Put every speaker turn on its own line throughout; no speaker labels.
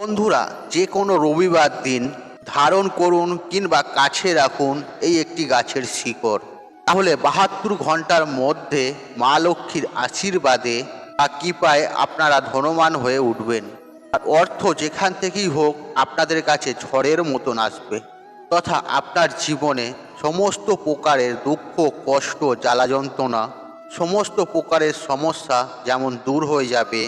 বন্ধুরা, যে কোনো রবিবার দিন ধারণ করুন কিংবা কাছে রাখুন এই একটি গাছের শিকড়। তাহলে বাহাত্তর ঘণ্টার মধ্যে মা লক্ষ্মীর আশীর্বাদে বা কৃপায় আপনারা ধনমান হয়ে উঠবেন। আর অর্থ যেখান থেকেই হোক আপনাদের কাছে ঝড়ের মতন আসবে তথা আপনার জীবনে সমস্ত প্রকারের দুঃখ, কষ্ট জ্বালা যন্ত্রণা সমস্ত প্রকারের সমস্যা যেমন দূর হয়ে যাবে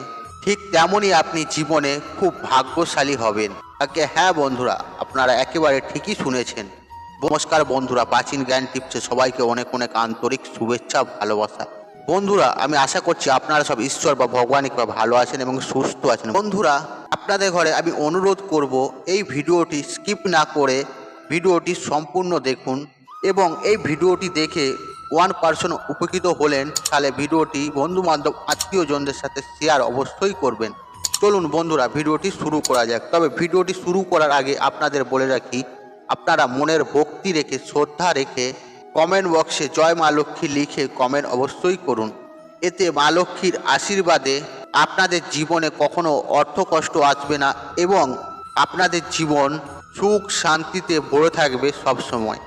ঠিক তেমনই আপনি জীবনে খুব ভাগ্যশালী হবেন। আগে হ্যাঁ বন্ধুরা, আপনারা একেবারে ঠিকই শুনেছেন। নমস্কার বন্ধুরা, প্রাচীন জ্ঞান টিপসে সবাইকে অনেক অনেক আন্তরিক শুভেচ্ছা, ভালোবাসা। বন্ধুরা, আমি আশা করছি আপনারা সব ঈশ্বর বা ভগবানিক বা ভালো আছেন এবং সুস্থ আছেন। বন্ধুরা, আপনাদের ঘরে আমি অনুরোধ করব, এই ভিডিওটি স্কিপ না করে ভিডিওটি সম্পূর্ণ দেখুন এবং এই ভিডিওটি দেখে ওয়ান পার্সন উপকৃত হলেন, তাহলে ভিডিওটি বন্ধু বান্ধব আত্মীয়জনদের সাথে শেয়ার অবশ্যই করবেন। চলুন বন্ধুরা, ভিডিওটি শুরু করা যাক। তবে ভিডিওটি শুরু করার আগে আপনাদের বলে রাখি, আপনারা মনের ভক্তি রেখে, শ্রদ্ধা রেখে কমেন্ট বক্সে জয় মা লক্ষ্মী লিখে কমেন্ট অবশ্যই করুন। এতে মা লক্ষ্মীর আশীর্বাদে আপনাদের জীবনে কখনো অর্থ কষ্ট আসবে না এবং আপনাদের জীবন সুখ শান্তিতে ভরে থাকবে সব সময়।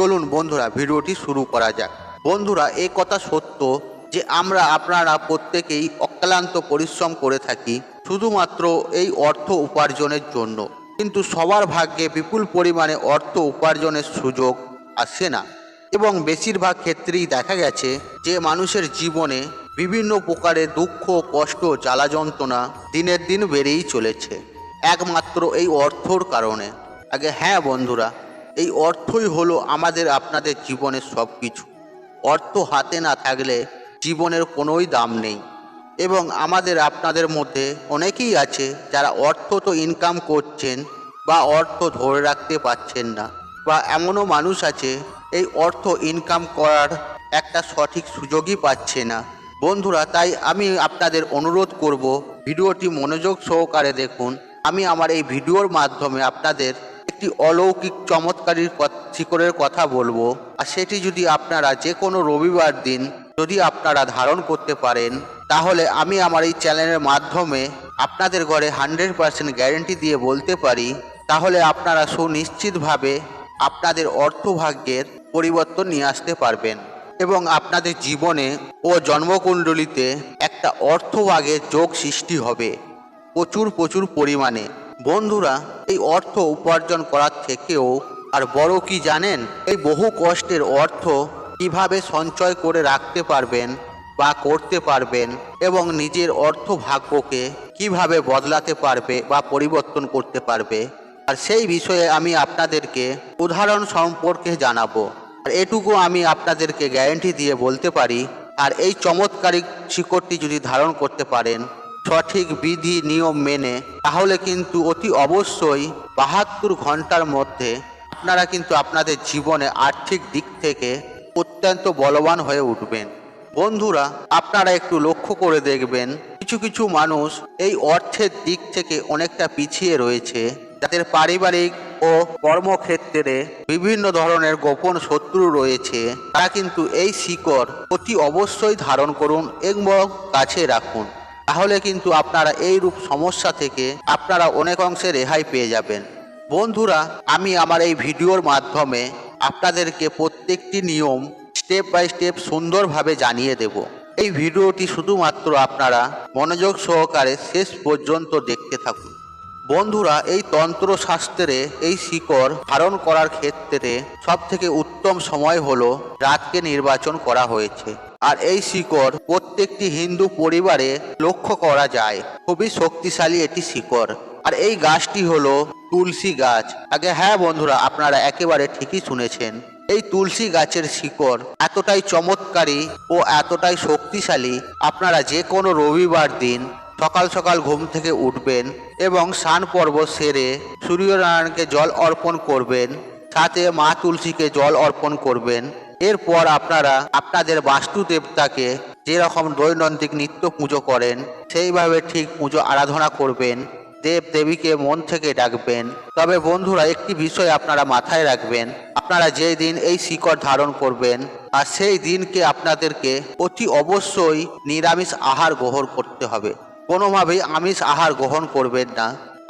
চলুন বন্ধুরা, ভিডিওটি শুরু করা যাক। বন্ধুরা এই কথা সত্য যে আমরা আপনারা প্রত্যেকেই অক্লান্ত পরিশ্রম করে থাকি শুধুমাত্র এই অর্থ উপার্জনের জন্য। কিন্তু সবার ভাগ্যে বিপুল পরিমাণে অর্থ উপার্জনের সুযোগ আসে না। এবং বেশিরভাগ ক্ষেত্রেই দেখা গেছে যে মানুষের জীবনে বিভিন্ন প্রকারের দুঃখ, কষ্ট জ্বালা যন্ত্রণা দিনের দিন বেড়েই চলেছে। একমাত্র এই অর্থর কারণে। আগে হ্যাঁ বন্ধুরা এই অর্থই হলো আমাদের আপনাদের জীবনের সব কিছু অর্থ হাতে না থাকলে জীবনের কোনোই দাম নেই। এবং আমাদের আপনাদের মধ্যে অনেকেই আছে যারা অর্থ তো ইনকাম করছেন বা অর্থ ধরে রাখতে পারছেন না। বা এমনও মানুষ আছে, এই অর্থ ইনকাম করার একটা সঠিক সুযোগই পাচ্ছে না। বন্ধুরা, তাই আমি আপনাদের অনুরোধ করব, ভিডিওটি মনোযোগ সহকারে দেখুন। আমি আমার এই ভিডিওর মাধ্যমে আপনাদের একটি অলৌকিক চমৎকারীর শিকড়ের কথা বলব। আর সেটি যদি আপনারা যে কোনো রবিবার দিন যদি আপনারা ধারণ করতে পারেন, তাহলে আমি আমার এই চ্যানেলের মাধ্যমে আপনাদের ঘরে হান্ড্রেড পার্সেন্ট গ্যারেন্টি দিয়ে বলতে পারি, তাহলে আপনারা সুনিশ্চিতভাবে আপনাদের অর্থভাগ্যের পরিবর্তন নিয়ে আসতে পারবেন এবং আপনাদের জীবনে ও জন্মকুণ্ডলিতে একটা অর্থভাগের যোগ সৃষ্টি হবে প্রচুর প্রচুর পরিমাণে। বন্ধুরা, এই অর্থ উপার্জন করার থেকেও আর বড় কি জানেন? এই বহু কষ্টের অর্থ কীভাবে সঞ্চয় করে রাখতে পারবেন বা করতে পারবেন এবং নিজের অর্থ ভাগ্যকে কীভাবে বদলাতে পারবে বা পরিবর্তন করতে পারবে? আর সেই বিষয়ে আমি আপনাদেরকে উদাহরণ সম্পর্কে জানাব। আর এটুকু আমি আপনাদেরকে গ্যারেন্টি দিয়ে বলতে পারি, আর এই চমৎকারিক শিকড়টি যদি ধারণ করতে পারেন সঠিক বিধি, নিয়ম মেনে, তাহলে কিন্তু অতি অবশ্যই বাহাত্তর ঘণ্টার মধ্যে আপনারা কিন্তু আপনাদের জীবনে আর্থিক দিক থেকে অত্যন্ত বলবান হয়ে উঠবেন। বন্ধুরা, আপনারা একটু লক্ষ্য করে দেখবেন, কিছু কিছু মানুষ এই অর্থের দিক থেকে অনেকটা পিছিয়ে রয়েছে। যাদের পারিবারিক ও কর্মক্ষেত্রে বিভিন্ন ধরনের গোপন শত্রু রয়েছে, তারা কিন্তু এই শিকড় অতি অবশ্যই ধারণ করুন এবং কাছে রাখুন। তাহলে কিন্তু আপনারা এই রূপ সমস্যা থেকে আপনারা অনেক অংশে রেহাই পেয়ে যাবেন। বন্ধুরা, আমি আমার এই ভিডিওর মাধ্যমে আপনাদেরকে প্রত্যেকটি নিয়ম স্টেপ বাই স্টেপ সুন্দরভাবে জানিয়ে দেব। এই ভিডিওটি শুধুমাত্র আপনারা মনোযোগ সহকারে শেষ পর্যন্ত দেখতে থাকুন। বন্ধুরা, এই তন্ত্রশাস্ত্রে এই শিকড় ধারণ করার ক্ষেত্রে সব থেকে উত্তম সময় হলো রাতকে নির্বাচন করা হয়েছে। আর এই শিকড় প্রত্যেকটি হিন্দু পরিবারে লক্ষ্য করা যায়। খুবই শক্তিশালী এটি শিকড়। আর এই গাছটি হলো তুলসী গাছ। আগে হ্যাঁ বন্ধুরা, আপনারা একেবারে ঠিকই শুনেছেন। এই তুলসী গাছের শিকড় এতটাই চমৎকারী ও এতটাই শক্তিশালী, আপনারা যে কোনো রবিবার দিন সকাল সকাল ঘুম থেকে উঠবেন এবং স্নান পর্ব সেরে সূর্যনারায়ণকে জল অর্পণ করবেন, সাথে মা তুলসীকে জল অর্পণ করবেন। এরপর আপনারা আপনাদের বাস্তু দেবতাকে যেরকম দৈনন্দিন নিত্য পুজো করেন, সেইভাবে ঠিক পুজো আরাধনা করবেন, দেব দেবীকে মন থেকে ডাকবেন। তবে বন্ধুরা, একটি বিষয় আপনারা মাথায় রাখবেন, আপনারা যেই দিন এই শিকড় ধারণ করবেন, আর সেই দিনকে আপনাদেরকে অতি অবশ্যই নিরামিষ আহার গ্রহণ করতে হবে। কোনোভাবেই আমিষ আহার গ্রহণ করবেন না।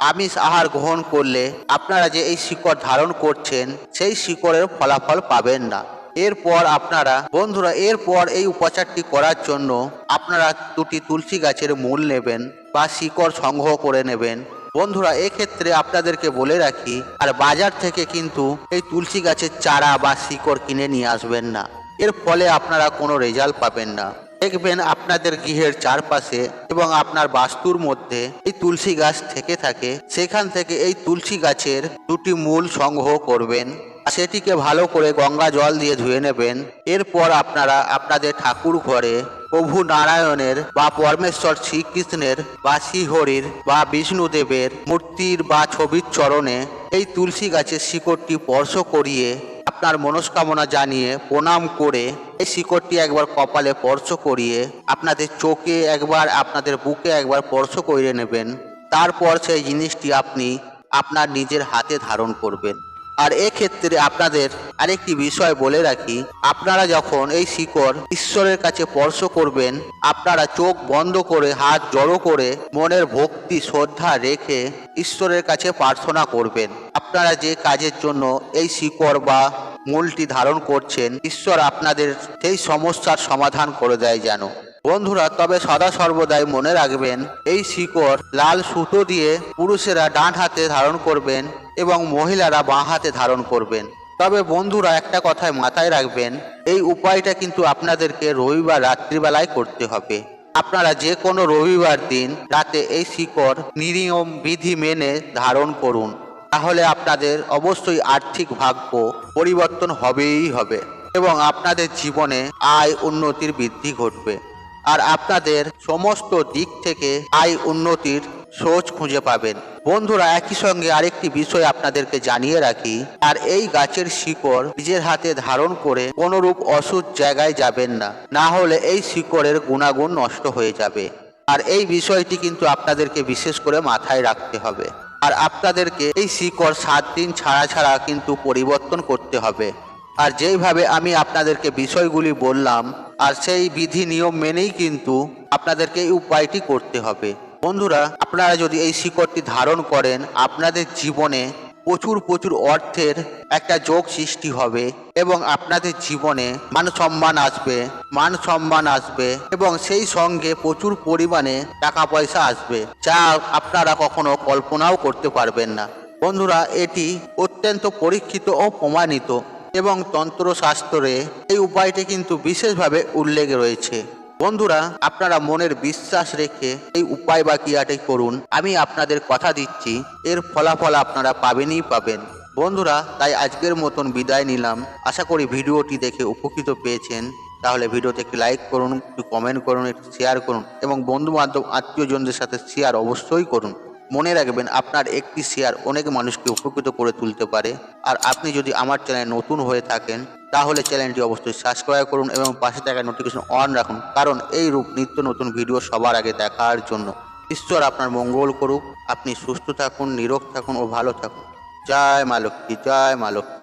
আমিষ আহার গ্রহণ করলে আপনারা যে এই শিকড় ধারণ করছেন, সেই শিকড়ের ফলাফল পাবেন না। এরপর আপনারা, বন্ধুরা, এরপর এই উপচারটি করার জন্য আপনারা দুটি তুলসী গাছের মূল নেবেন বা শিকড় সংগ্রহ করে নেবেন। বন্ধুরা, এক্ষেত্রে আপনাদেরকে বলে রাখি, আর বাজার থেকে কিন্তু এই তুলসী গাছের চারা বা শিকড় কিনে নিয়ে আসবেন না। এর ফলে আপনারা কোনো রেজাল্ট পাবেন না। দেখবেন আপনাদের গৃহের চারপাশে এবং আপনার বাস্তুর মধ্যে এই তুলসী গাছ থেকে থাকে। সেখান থেকে এই তুলসী গাছের দুটি মূল সংগ্রহ করবেন। সেটিকে ভালো করে গঙ্গা জল দিয়ে ধুয়ে নেবেন। এরপর আপনারা আপনাদের ঠাকুর ঘরে প্রভু নারায়ণের বা পরমেশ্বর শ্রীকৃষ্ণের বা শ্রীহরির বা বিষ্ণুদেবের মূর্তির বা ছবির চরণে এই তুলসী গাছের শিকড়টি স্পর্শ করিয়ে আপনার মনস্কামনা জানিয়ে প্রণাম করে এই শিকড়টি একবার কপালে স্পর্শ করিয়ে আপনাদের চোখে একবার, আপনাদের বুকে একবার স্পর্শ করে নেবেন। তারপর সেই জিনিসটি আপনি আপনার নিজের হাতে ধারণ করবেন। আর এক্ষেত্রে আপনাদের আরেকটি বিষয় বলে রাখি, আপনারা যখন এই শিকড় ঈশ্বরের কাছে স্পর্শ করবেন, আপনারা চোখ বন্ধ করে, হাত জড়ো করে, মনের ভক্তি, শ্রদ্ধা রেখে ঈশ্বরের কাছে প্রার্থনা করবেন। আপনারা যে কাজের জন্য এই শিকড় বা মূলটি ধারণ করছেন, ঈশ্বর আপনাদের সেই সমস্যার সমাধান করে দেয় যেন। বন্ধুরা, তবে সদা সর্বদাই মনে রাখবেন, এই শিকড় লাল সুতো দিয়ে পুরুষেরা ডান হাতে ধারণ করবেন এবং মহিলারা বাঁ হাতে ধারণ করবেন। তবে বন্ধুরা, একটা কথায় মাথায় রাখবেন, এই উপায়টা কিন্তু আপনাদেরকে রবিবার রাত্রিবেলায় করতে হবে। আপনারা যে কোনো রবিবার দিন রাতে এই শিকড় নিয়ম, বিধি মেনে ধারণ করুন। তাহলে আপনাদের অবশ্যই আর্থিক ভাগ্য পরিবর্তন হবেই হবে এবং আপনাদের জীবনে আয়, উন্নতির বৃদ্ধি ঘটবে। আর আপনাদের সমস্ত দিক থেকে আয় উন্নতির সোচ খুঁজে পাবেন। বন্ধুরা, একই সঙ্গে আরেকটি বিষয় আপনাদেরকে জানিয়ে রাখি, আর এই গাছের শিকড় নিজের হাতে ধারণ করে কোনোরূপ অসুখ জায়গায় যাবেন না। না হলে এই শিকড়ের গুণাগুণ নষ্ট হয়ে যাবে। আর এই বিষয়টি কিন্তু আপনাদেরকে বিশেষ করে মাথায় রাখতে হবে। আর আপনাদেরকে এই শিকড় সাত দিন ছাড়া ছাড়া কিন্তু পরিবর্তন করতে হবে। আর যেইভাবে আমি আপনাদেরকে বিষয়গুলি বললাম, আর সেই বিধি নিয়ম মেনেই কিন্তু আপনাদেরকে এই উপায়টি করতে হবে। বন্ধুরা, আপনারা যদি এই শিকড়টি ধারণ করেন, আপনাদের জীবনে প্রচুর প্রচুর অর্থের একটা যোগ সৃষ্টি হবে এবং আপনাদের জীবনে মান সম্মান আসবে মান সম্মান আসবে এবং সেই সঙ্গে প্রচুর পরিমাণে টাকা পয়সা আসবে, যা আপনারা কখনো কল্পনাও করতে পারবেন না। বন্ধুরা, এটি অত্যন্ত পরীক্ষিত ও প্রমাণিত। এবং তন্ত্রশাস্ত্রে এই উপায়টি কিন্তু বিশেষভাবে উল্লেখ রয়েছে। বন্ধুরা, আপনারা মনের বিশ্বাস রেখে এই উপায় বা ক্রিয়াটি করুন। আমি আপনাদের কথা দিচ্ছি, এর ফলাফল আপনারা পাবেনই পাবেন। বন্ধুরা, তাই আজকের মতন বিদায় নিলাম। আশা করি ভিডিওটি দেখে উপকৃত পেয়েছেন। তাহলে ভিডিওতে একটি লাইক করুন, একটু কমেন্ট করুন, একটু শেয়ার করুন এবং বন্ধু বান্ধব আত্মীয়জনদের সাথে শেয়ার অবশ্যই করুন। মনে রাখবেন আপনার একটি শেয়ার অনেক মানুষকে উপকৃত করে তুলতে পারে। আর আপনি যদি আমার চ্যানেল নতুন হয়ে থাকেন, তাহলে চ্যানেলটি অবশ্যই সাবস্ক্রাইব করুন এবং পাশে থাকা নোটিফিকেশন অন রাখুন। কারণ এই রূপ নিত্য নতুন ভিডিও সবার আগে দেখার জন্য। ঈশ্বর আপনার মঙ্গল করুক। আপনি সুস্থ থাকুন, নিরোগ থাকুন ও ভালো থাকুন। জয় মা লক্ষ্মী, জয় মা